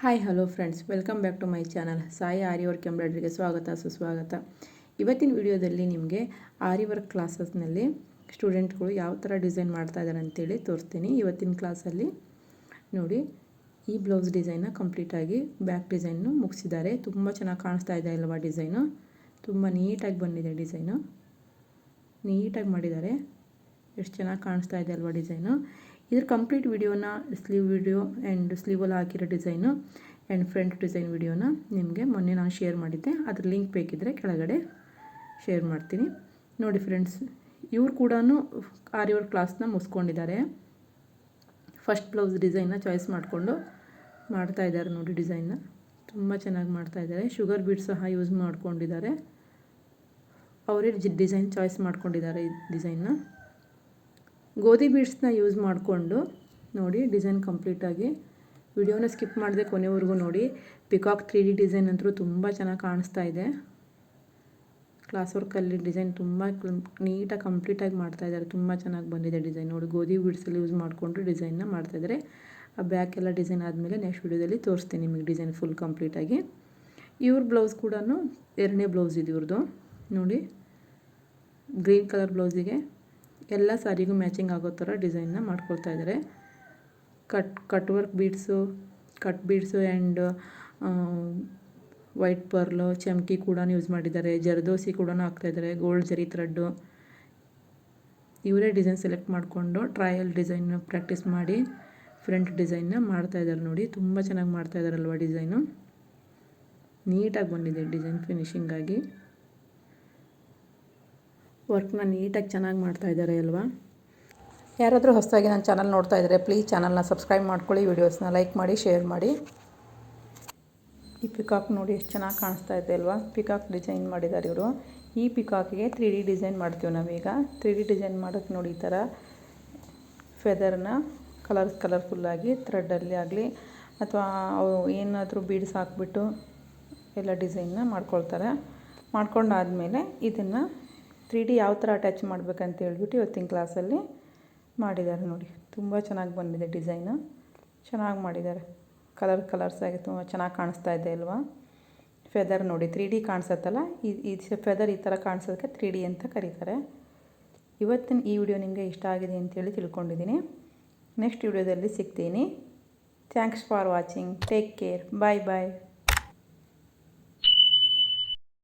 Hi, hello friends. Welcome back to my channel. Sai aari work ಎಂಬ್ರಾಯ್ಡ್ರಿಗೆ ಸ್ವಾಗತ, ಸುಸ್ವಾಗತ. ಇವತ್ತಿನ ವಿಡಿಯೋದಲ್ಲಿ ನಿಮಗೆ ಆರಿ ವರ್ಕ್ ಕ್ಲಾಸಸ್ನಲ್ಲಿ ಸ್ಟೂಡೆಂಟ್ಗಳು ಯಾವ ಥರ ಡಿಸೈನ್ ಮಾಡ್ತಾ ಇದ್ದಾರೆ ಅಂತೇಳಿ ತೋರಿಸ್ತೀನಿ. ಇವತ್ತಿನ ಕ್ಲಾಸಲ್ಲಿ ನೋಡಿ, ಈ ಬ್ಲೌಸ್ ಡಿಸೈನ್ನ ಕಂಪ್ಲೀಟಾಗಿ ಬ್ಯಾಕ್ ಡಿಸೈನು ಮುಗಿಸಿದ್ದಾರೆ. ತುಂಬ ಚೆನ್ನಾಗಿ ಕಾಣಿಸ್ತಾ ಇದೆ ಅಲ್ವಾ ಡಿಸೈನು? ತುಂಬ ನೀಟಾಗಿ ಬಂದಿದೆ ಡಿಸೈನು. ನೀಟಾಗಿ ಮಾಡಿದ್ದಾರೆ. ಎಷ್ಟು ಚೆನ್ನಾಗಿ ಕಾಣಿಸ್ತಾ ಇದೆ ಅಲ್ವಾ ಡಿಸೈನು? ಇದ್ರ ಕಂಪ್ಲೀಟ್ ವಿಡಿಯೋನ ಸ್ಲೀವ್ ವಿಡಿಯೋ ಆ್ಯಂಡ್ ಸ್ಲೀವಲ್ಲಿ ಹಾಕಿರೋ ಡಿಸೈನು ಆ್ಯಂಡ್ ಫ್ರಂಟ್ ಡಿಸೈನ್ ವಿಡಿಯೋನ ನಿಮಗೆ ಮೊನ್ನೆ ನಾನು ಶೇರ್ ಮಾಡಿದ್ದೆ. ಅದ್ರ ಲಿಂಕ್ ಬೇಕಿದ್ದರೆ ಕೆಳಗಡೆ ಶೇರ್ ಮಾಡ್ತೀನಿ. ನೋಡಿ ಫ್ರೆಂಡ್ಸ್ ಇವ್ರು ಕೂಡ ಆರಿ ವರ್ಕ್ ಕ್ಲಾಸ್ನ ಮುಗಿಸ್ಕೊಂಡಿದ್ದಾರೆ. ಫಸ್ಟ್ ಬ್ಲೌಸ್ ಡಿಸೈನ್ನ ಚಾಯ್ಸ್ ಮಾಡಿಕೊಂಡು ಮಾಡ್ತಾ ಇದ್ದಾರೆ ನೋಡಿ ಡಿಸೈನ್ನ ತುಂಬ ಚೆನ್ನಾಗಿ ಮಾಡ್ತಾ ಇದ್ದಾರೆ. ಶುಗರ್ ಬೀಡ್ ಸಹ ಯೂಸ್ ಮಾಡ್ಕೊಂಡಿದ್ದಾರೆ. ಅವರೇ ಡಿಸೈನ್ ಚಾಯ್ಸ್ ಮಾಡ್ಕೊಂಡಿದ್ದಾರೆ ಈ ಡಿಸೈನ್ನ ಗೋಧಿ ಬೀಡ್ಸ್ನ ಯೂಸ್ ಮಾಡಿಕೊಂಡು ನೋಡಿ ಡಿಸೈನ್ ಕಂಪ್ಲೀಟಾಗಿ ವಿಡಿಯೋನ ಸ್ಕಿಪ್ ಮಾಡಿದೆ ಕೊನೆವರೆಗೂ ನೋಡಿ. ಪಿಕಾಕ್ ತ್ರೀ ಡಿ ಡಿಸೈನ್ ಅಂತೂ ತುಂಬ ಚೆನ್ನಾಗಿ ಕಾಣಿಸ್ತಾ ಇದೆ. ಕ್ಲಾಸ್ ವರ್ಕಲ್ಲಿ ಡಿಸೈನ್ ತುಂಬ ನೀಟಾಗಿ ಕಂಪ್ಲೀಟಾಗಿ ಮಾಡ್ತಾಯಿದ್ದಾರೆ ತುಂಬ ಚೆನ್ನಾಗಿ ಬಂದಿದೆ ಡಿಸೈನ್ ನೋಡಿ, ಗೋಧಿ ಬೀಡ್ಸಲ್ಲಿ ಯೂಸ್ ಮಾಡಿಕೊಂಡು ಡಿಸೈನ್ನ ಮಾಡ್ತಾಯಿದ್ದಾರೆ ಆ ಬ್ಯಾಕ್ ಎಲ್ಲ ಡಿಸೈನ್ ಆದಮೇಲೆ ನೆಕ್ಸ್ಟ್ ವಿಡಿಯೋದಲ್ಲಿ ತೋರಿಸ್ತೀನಿ ನಿಮಗೆ ಡಿಸೈನ್ ಫುಲ್ ಕಂಪ್ಲೀಟಾಗಿ ಇವ್ರ ಬ್ಲೌಸ್ ಕೂಡ ಎರಡನೇ ಬ್ಲೌಸ್ ಇದೆ ಇವ್ರದ್ದು ನೋಡಿ ಗ್ರೀನ್ ಕಲರ್ ಬ್ಲೌಸಿಗೆ ಎಲ್ಲ ಸಾರಿಗೂ ಮ್ಯಾಚಿಂಗ್ ಆಗೋ ಥರ ಡಿಸೈನ್ನ ಮಾಡ್ಕೊಳ್ತಾ ಇದ್ದಾರೆ. Cut cut work beads, cut beads and white pearl, ಚಮಕಿ ಕೂಡ ಯೂಸ್ ಮಾಡಿದ್ದಾರೆ. ಜರದೋಸಿ ಕೂಡ ಹಾಕ್ತಾಯಿದ್ದಾರೆ ಗೋಲ್ಡ್ ಜರಿ ಥ್ರೆಡ್ಡು. ಇವರೇ ಡಿಸೈನ್ ಸೆಲೆಕ್ಟ್ ಮಾಡಿಕೊಂಡು ಟ್ರಯಲ್ ಡಿಸೈನ್ ಪ್ರಾಕ್ಟೀಸ್ ಮಾಡಿ ಫ್ರಂಟ್ ಡಿಸೈನ್ನ ಮಾಡ್ತಾಯಿದ್ದಾರೆ ನೋಡಿ. ತುಂಬ ಚೆನ್ನಾಗಿ ಮಾಡ್ತಾಯಿದ್ದಾರಲ್ವ ಡಿಸೈನು. ನೀಟಾಗಿ ಬಂದಿದೆ ಡಿಸೈನ್ ಫಿನಿಶಿಂಗಾಗಿ ವರ್ಕ್ನ ನೀಟಾಗಿ ಚೆನ್ನಾಗಿ ಮಾಡ್ತಾ ಇದ್ದಾರೆ ಅಲ್ವಾ? ಯಾರಾದರೂ ಹೊಸದಾಗಿ ನನ್ನ ಚಾನಲ್ ನೋಡ್ತಾ ಇದ್ದರೆ ಪ್ಲೀಸ್ ಚಾನಲ್ನ ಸಬ್ಸ್ಕ್ರೈಬ್ ಮಾಡ್ಕೊಳ್ಳಿ ವೀಡಿಯೋಸ್ನ ಲೈಕ್ ಮಾಡಿ ಶೇರ್ ಮಾಡಿ. ಈ ಪಿಕಾಕ್ ನೋಡಿ ಎಷ್ಟು ಚೆನ್ನಾಗಿ ಕಾಣಿಸ್ತಾ ಇದೆ ಅಲ್ವಾ? ಪಿಕಾಕ್ ಡಿಸೈನ್ ಮಾಡಿದ್ದಾರೆ ಇವರು. ಈ ಪಿಕಾಕ್ಗೆ ತ್ರೀ ಡಿ ಡಿಸೈನ್ ಮಾಡ್ತೀವಿ ನಾವೀಗ. ತ್ರೀ ಡಿ ಡಿಸೈನ್ ಮಾಡೋಕ್ಕೆ ನೋಡಿ ಈ ಥರ ಫೆದರ್ನ ಕಲರ್ಸ್ ಕಲರ್ಫುಲ್ಲಾಗಿ ಥ್ರೆಡ್ಡಲ್ಲಿ ಆಗಲಿ, ಅಥವಾ ಅವು ಏನಾದರೂ ಬೀಡ್ಸ್ ಹಾಕ್ಬಿಟ್ಟು ಎಲ್ಲ ಡಿಸೈನ್ನ ಮಾಡ್ಕೊಳ್ತಾರೆ. ಮಾಡ್ಕೊಂಡಾದಮೇಲೆ ಇದನ್ನು ತ್ರೀ ಡಿ ಯಾವ ಥರ ಅಟ್ಯಾಚ್ ಮಾಡ್ಬೇಕಂತ ಹೇಳ್ಬಿಟ್ಟು ಇವತ್ತಿನ ಕ್ಲಾಸಲ್ಲಿ ಮಾಡಿದ್ದಾರೆ ನೋಡಿ. ತುಂಬ ಚೆನ್ನಾಗಿ ಬಂದಿದೆ ಡಿಸೈನು ಚೆನ್ನಾಗಿ ಮಾಡಿದ್ದಾರೆ. ಕಲರ್ ಕಲರ್ಸ್ ಆಗಿ ತುಂಬ ಚೆನ್ನಾಗಿ ಕಾಣಿಸ್ತಾ ಇದೆ ಅಲ್ವಾ? ಫೆದರ್ ನೋಡಿ ತ್ರೀ ಡಿ ಕಾಣಿಸುತ್ತಲ್ಲ? ಈ ಈ ಫೆದರ್ ಈ ಥರ ಕಾಣಿಸೋದಕ್ಕೆ ತ್ರೀ ಡಿ ಅಂತ ಕರೀತಾರೆ. ಇವತ್ತಿನ ಈ ವಿಡಿಯೋ ನಿಮಗೆ ಇಷ್ಟ ಆಗಿದೆ ಅಂತೇಳಿ ತಿಳ್ಕೊಂಡಿದ್ದೀನಿ. ನೆಕ್ಸ್ಟ್ ವಿಡಿಯೋದಲ್ಲಿ ಸಿಗ್ತೀನಿ. Thanks for watching take care bye bye